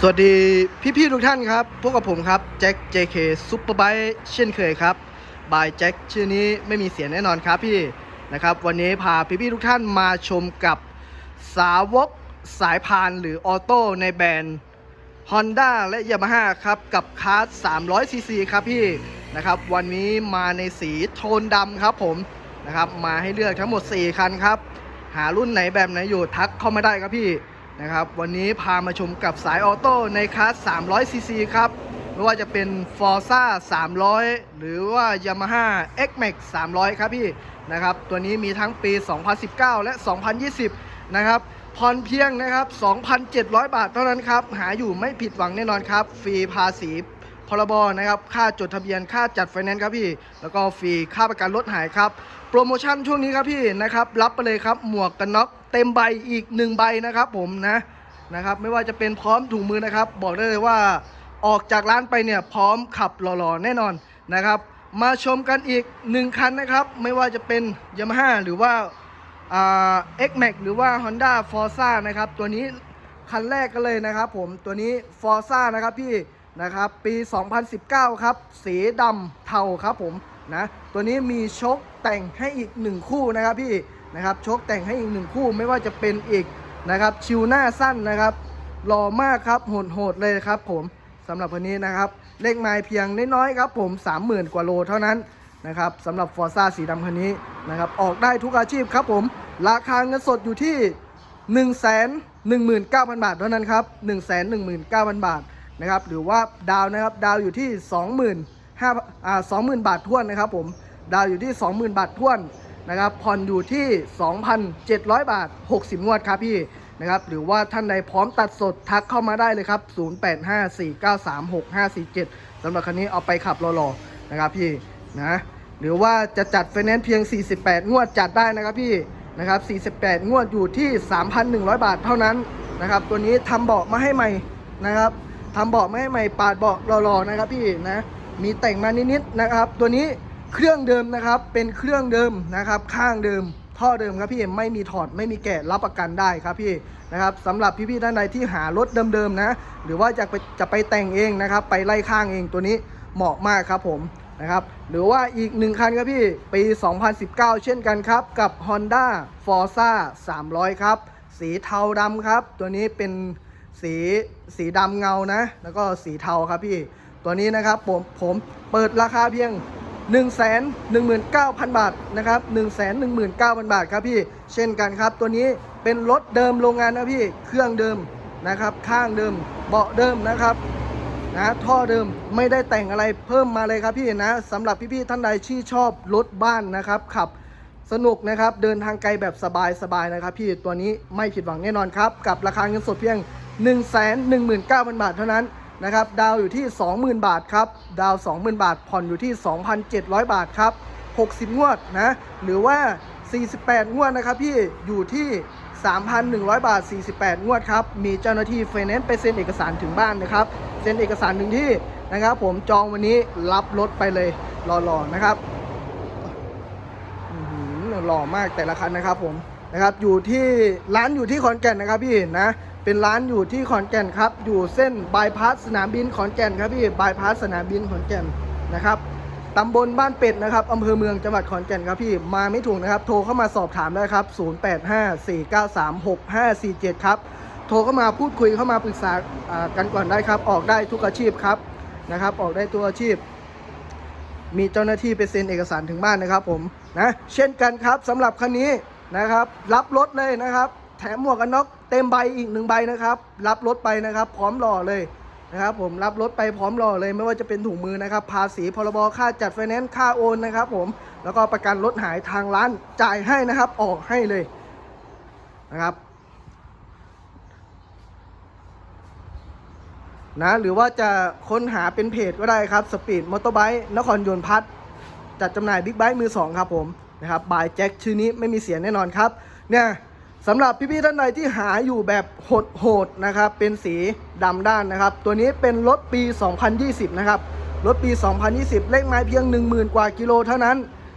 สวัสดีพี่ๆทุกท่านครับ พวกกับผมครับแจ็ค JK ซุปเปอร์ไบเช่นเคยครับบายแจ็คชื่อนี้ไม่มีเสียงแน่นอนครับพี่นะครับวันนี้พาพี่ๆทุกท่านมาชมกับสาวกสายพานหรือออโต้ในแบรนด์ Honda และ Yamaha ครับ กับคาร์ด 300cc ครับพี่นะครับวันนี้มาในสีโทนดำครับผมนะครับมาให้เลือกทั้งหมด 4 คันครับ หารุ่นไหนแบบไหนอยู่ทักเข้ามาได้ครับพี่ นะครับวันนี้พามาชมกับสายออโต้ในคลาส 300cc ครับ ไม่ว่าจะเป็น Forza 300 หรือว่า Yamaha X-Max 300 ครับพี่นะครับตัวนี้มีทั้งปี 2019 และ 2020 นะครับผ่อนเพียงนะครับ 2,700 บาทเท่านั้นครับ หาอยู่ไม่ผิดหวังแน่นอนครับ ฟรีภาษี พรบนะครับ ค่าจดทะเบียน ค่าจัดไฟแนนซ์ครับพี่ แล้วก็ฟรีค่าประกันรถหายครับ โปรโมชั่นช่วงนี้ครับพี่นะครับ รับไปเลยครับ หมวกกันน็อกเต็มใบอีก 1 ใบนะครับผมนะนะครับ ไม่ว่าจะเป็นพร้อมถุงมือนะครับ บอกได้เลยว่าออกจากร้านไปเนี่ยพร้อมขับหล่อๆแน่นอนนะครับ มาชมกันอีก 1 คันนะครับ ไม่ว่าจะเป็น Yamaha หรือว่าเอ่า X-Max หรือว่า Honda Forza นะครับ ตัวนี้คันแรกกันเลยนะครับผมตัวนี้ Forza นะครับพี่ นะครับ ปี 2019 ครับ สีดำเทาครับผมนะ ตัวนี้มีชกแต่งให้อีก 1 คู่นะครับพี่นะครับชกแต่งให้อีก 1 คู่ไม่ว่าจะเป็นอีกนะครับ ชิวหน้าสั้นนะครับหล่อมากครับโหดๆเลยครับผมสำหรับวันนี้นะครับ เลขไม้เพียงน้อยๆครับผม 30,000 กว่าโลเท่านั้นนะครับสำหรับฟอร์ซ่าสีดำคันนี้นะครับออกได้ทุกอาชีพครับผม ราคาเงินสดอยู่ที่ 1 1 9 0 0 0 บาทเท่านั้นครับ 1 1 9 0 0 0 บาท นะครับหรือว่าดาวนะครับดาวอยู่ที่25,000อ่า20,000 บาทท้วนนะครับผมดาวอยู่ที่ 20,000 บาทท้วนนะครับผ่อนอยู่ที่ 2,700 บาท 60 งวดครับพี่นะครับหรือว่าท่านใดพร้อมตัดสดทักเข้ามาได้เลยครับ 0854936547สำหรับคันนี้เอาไปขับรอๆนะครับพี่นะหรือว่าจะจัดไฟแนนซ์เพียง 48 งวดจัดได้นะครับพี่นะครับ 48 งวดอยู่ที่ 3,100 บาทเท่านั้นนะครับ ตัวนี้ทำเบาะมาให้ใหม่นะครับ ทำเบาะมาให้ใหม่ปาดเบาะรอๆนะครับพี่นะมีแต่งมานิดๆนะครับ ตัวนี้เครื่องเดิมนะครับ เป็นเครื่องเดิมนะครับ ข้างเดิม ท่อเดิมครับพี่ไม่มีถอดไม่มีแกะรับประกันได้ครับพี่นะครับสำหรับพี่ๆท่านใดที่หารถเดิมๆนะ หรือว่าจะไปจะไปแต่งเองนะครับ ไปไล่ข้างเองตัวนี้เหมาะมากครับผมนะครับหรือว่าอีกหนึ่งคันครับพี่ ปี 2019 เช่นกันครับ กับ Honda Forza 300 ครับ สีเทาดำครับ ตัวนี้เป็น สีสีดำเงานะ แล้วก็สีเทาครับพี่ ตัวนี้นะครับผมผมเปิดราคาเพียง 1 1 9 0 0 0 บาทนะครับ 1 1 9 0 0 0 บาทครับพี่ เช่นกันครับ ตัวนี้เป็นรถเดิมโรงงานนะพี่ เครื่องเดิมนะครับ ข้างเดิม เบาะเดิมนะครับนะท่อเดิมไม่ได้แต่งอะไรเพิ่มมาเลยครับพี่นะสำหรับพี่ๆท่านใดที่ชอบรถบ้านนะครับขับสนุกนะครับ เดินทางไกลแบบสบายๆนะครับพี่ตัวนี้ไม่ผิดหวังแน่นอนครับ กับราคาเงินสดเพียง 1 1 9 0 0 0 บาทเท่านั้นนะครับดาวอยู่ที่ 20,000 บาทครับดาว 20,000 บาท ผ่อนอยู่ที่ 2,700 บาทครับ60 งวดนะหรือว่า 48 งวดนะครับพี่อยู่ที่ 3,100 บาท 48 งวดครับมีเจ้าหน้าที่ไฟแนนซ์ไปเซ็นเอกสารถึงบ้านนะครับเซ็นเอกสารถึงที่นะครับผมจองวันนี้รับรถไปเลยรอๆนะครับอื้อหือหล่อมากแต่ละคันนะครับผมนะครับอยู่ที่ร้านอยู่ที่ขอนแก่นนะครับพี่นะ เป็นร้านอยู่ที่ขอนแก่นครับ อยู่เส้นบายพาสสนามบินขอนแก่นครับพี่บายพาสสนามบินขอนแก่นนะครับตำบลบ้านเป็ดนะครับอำเภอเมืองจังหวัดขอนแก่นครับพี่มาไม่ถูกนะครับ โทรเข้ามาสอบถามได้ครับ 0854936547 ครับ โทรเข้ามาพูดคุยเข้ามาปรึกษากันก่อนได้ครับ ออกได้ทุกอาชีพครับนะครับ ออกได้ทุกอาชีพ มีเจ้าหน้าที่ไปเซ็นเอกสารถึงบ้านนะครับผมนะเช่นกันครับสำหรับคันนี้นะครับ รับรถเลยนะครับ แถมหมวกกันน็อกเต็มใบอีกหนึ่งใบนะครับ รับรถไปนะครับ พร้อมรอเลยนะครับ ผมรับรถไปพร้อมรอเลย ไม่ว่าจะเป็นถุงมือนะครับ ภาษีพรบค่าจัดไฟแนนซ์ค่าโอนนะครับ ผมแล้วก็ประกันรถหายทางร้านจ่ายให้นะครับ ออกให้เลยนะครับนะหรือว่าจะค้นหาเป็นเพจก็ได้ครับสปีดมอเตอร์ไบค์นครยนต์พัฒน์จัดจำหน่ายบิ๊กไบค์มือสองครับผมนะครับบายแจ็คชื่อนี้ไม่มีเสียแน่นอนครับเนี่ย สำหรับพี่ๆท่านใดที่หาอยู่แบบโหดๆนะครับ เป็นสีดำด้านนะครับ ตัวนี้เป็นรถปี 2020 นะครับ รถปี 2020 เลขไม้เพียง 10,000 กว่ากิโลเท่านั้น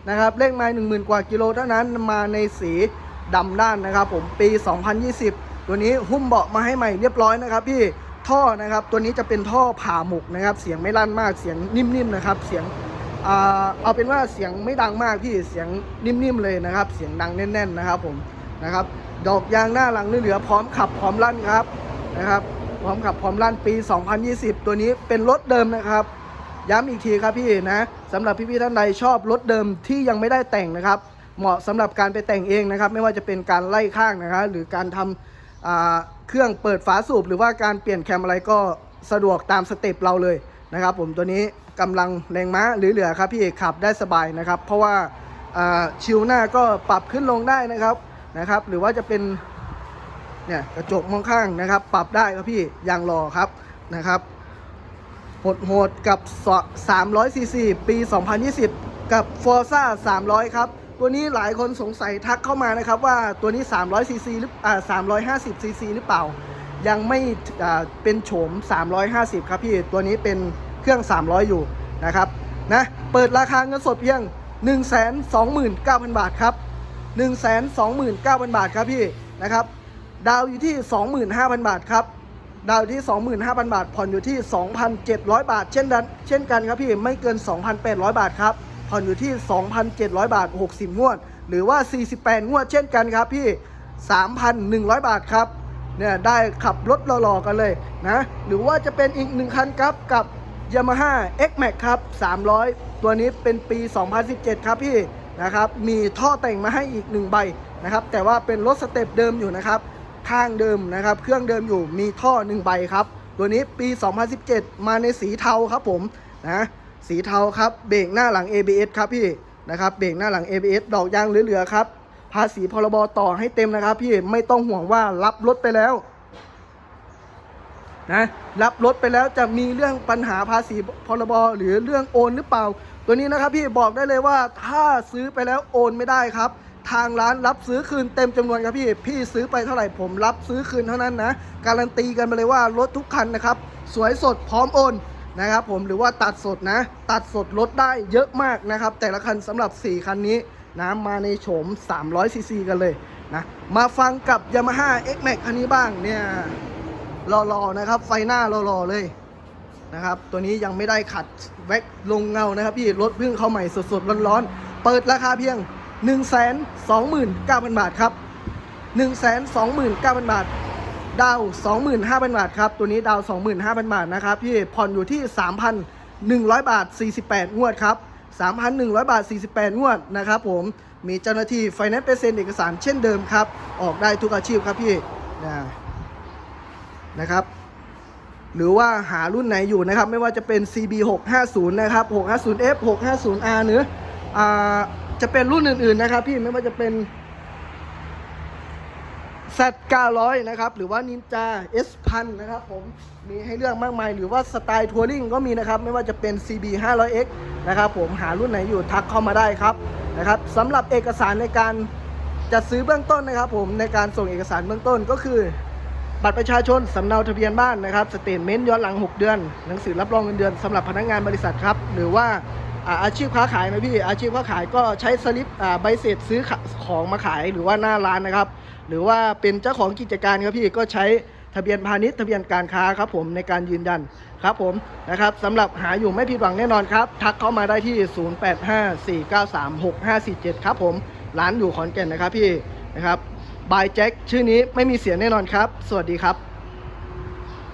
นะครับ เลขไม้ 10,000 กว่ากิโลเท่านั้นมาในสีดำด้านนะครับ ผมปี 2020 ตัวนี้หุ้มเบาะมาให้ใหม่เรียบร้อยนะครับ พี่ท่อนะครับ ตัวนี้จะเป็นท่อผ่าหมกนะครับ เสียงไม่ลั่นมาก เสียงนิ่มๆนะครับ เสียงเอาเป็นว่าเสียงไม่ดังมากพี่ เสียงนิ่มๆเลยนะครับ เสียงดังแน่น ๆ นะครับผม นะครับ ดอกยางหน้าหลังนี่เหลือพร้อมขับพร้อมลั่นครับนะครับ พร้อมขับพร้อมลั่นปี 2020 ตัวนี้เป็นรถเดิมนะครับ ย้ำอีกทีครับพี่นะสำหรับพี่ๆท่านใดชอบรถเดิมที่ยังไม่ได้แต่งนะครับ เหมาะสำหรับการไปแต่งเองนะครับ ไม่ว่าจะเป็นการไล่ข้างนะครับหรือการทำอ่าเครื่องเปิดฝาสูบหรือว่าการเปลี่ยนแคมอะไรก็สะดวกตามสเต็ปเราเลยนะครับ ผมตัวนี้กำลังแรงม้าหรือเหลือครับพี่ขับได้สบายนะครับ เพราะว่าอ่าชิวหน้าก็ปรับขึ้นลงได้นะครับ นะครับ หรือว่าจะเป็นเนี่ยกระจกมองข้างนะครับ ปรับได้ครับพี่ยางรอครับนะครับโหดๆกับ 300 ซีซี ปี 2020 กับ Forza 300 ครับ ตัวนี้หลายคนสงสัยทักเข้ามานะครับว่าตัวนี้ 300 ซีซีหรืออ่า350 ซีซีหรือเปล่า ยังไม่อ่าเป็นโฉม 350 ครับพี่ ตัวนี้เป็นเครื่อง 300 อยู่นะครับ นะ เปิดราคาเงินสดเพียง 129,000 บาทครับ 129,000 บาทครับพี่นะครับ ดาวอยู่ที่ 25,000 บาทครับ ดาวอยู่ที่ 25,000 บาท ผ่อนอยู่ที่ 2,700 บาท เช่นกันเช่นกันครับพี่ ไม่เกิน 2,800 บาทครับ ผ่อนอยู่ที่ 2,700 บาท 60 งวด หรือว่า 48 งวด เช่นกันครับพี่ 3,100 บาทครับ เนี่ยได้ขับรถหล่อๆกันเลยนะ หรือว่าจะเป็นอีกหนึ่งคันครับกับ Yamaha X Max ครับ 300 ตัวนี้เป็นปี 2017 ครับพี่ นะครับ มีท่อแต่งมาให้อีกหนึ่งใบนะครับ แต่ว่าเป็นรถสเต็ปเดิมอยู่นะครับ ข้างเดิมนะครับ เครื่องเดิมอยู่ มีท่อหนึ่งใบครับ ตัวนี้ปี 2017 มาในสีเทาครับผมนะ สีเทาครับ เบรกหน้าหลัง ABS ครับพี่นะครับ เบรกหน้าหลัง ABS ดอกยางเหลือๆครับ ภาษีพรบต่อให้เต็มนะครับ พี่ ไม่ต้องห่วงว่ารับรถไปแล้วนะ รับรถไปแล้วจะมีเรื่องปัญหาภาษีพรบหรือเรื่องโอนหรือเปล่า ตัวนี้นะครับพี่บอกได้เลยว่าถ้าซื้อไปแล้วโอนไม่ได้ครับ ทางร้านรับซื้อคืนเต็มจำนวนครับพี่พี่ซื้อไปเท่าไหร่ผมรับซื้อคืนเท่านั้นนะการันตีกันไปเลยว่ารถทุกคันนะครับสวยสดพร้อมโอนนะครับผมหรือว่าตัดสดนะ ตัดสดลดได้เยอะมากนะครับ แต่ละคันสำหรับ 4 คันนี้นะมาในโฉม 300 ซีซีกันเลยนะมาฟังกับ Yamaha X Max คันนี้บ้างเนี่ยรอๆนะครับ ไฟหน้ารอๆเลย นะครับ ตัวนี้ยังไม่ได้ขัดแว็กลงเงานะครับพี่รถเพิ่งเข้าใหม่สดๆร้อนๆ เปิดราคาเพียง 1 2 9 0 0 0 บาทครับ 1 2 9 0 0 0 บาท ดาว 25,000 บาทครับ ตัวนี้ดาว 25,000 บาทนะครับพี่ผ่อนอยู่ที่ 3,100 บาท 48 งวดครับ 3,100 บาท 48 งวดนะครับผมมีเจ้าหน้าที่ไฟแนนซ์เปอร์เซ็นต์เอกสารเช่นเดิมครับ ออกได้ทุกอาชีพครับพี่นะนะครับ หรือว่าหารุ่นไหนอยู่นะครับ ไม่ว่าจะเป็น CB 650นะครับ 650F 650R หรืออจะเป็นรุ่นอื่นๆนะครับ พี่ไม่ว่าจะเป็น Z 900นะครับ หรือว่า Ninja S 1000นะครับผมมีให้เลือกมากมาย หรือว่าสไตล์ทัวริงก็มีนะครับ ไม่ว่าจะเป็น CB 500X นะครับผมหารุ่นไหนอยู่ทักเข้ามาได้ครับนะครับสำหรับเอกสารในการจัดซื้อเบื้องต้นนะครับผมในการส่งเอกสารเบื้องต้นก็คือ บัตรประชาชนสำเนาทะเบียนบ้านนะครับสเตทเมนต์ย้อนหลัง 6 เดือน หนังสือรับรองเงินเดือนสำหรับพนักงานบริษัทครับ หรือว่าอาชีพค้าขายนะพี่อาชีพค้าขายก็ใช้สลิปใบเสร็จซื้อของมาขายหรือว่าหน้าร้านนะครับ หรือว่าเป็นเจ้าของกิจการครับพี่ก็ใช้ทะเบียนพาณิชย์ทะเบียนการค้าครับผมในการยืนยันครับผมนะครับสำหรับหาอยู่ไม่ผิดหวังแน่นอนครับ ทักเข้ามาได้ที่ 0854936547 ครับผมร้านอยู่ขอนแก่นนะครับพี่นะครับ บายแจ็คชื่อนี้ไม่มีเสียงแน่นอนครับ สวัสดีครับ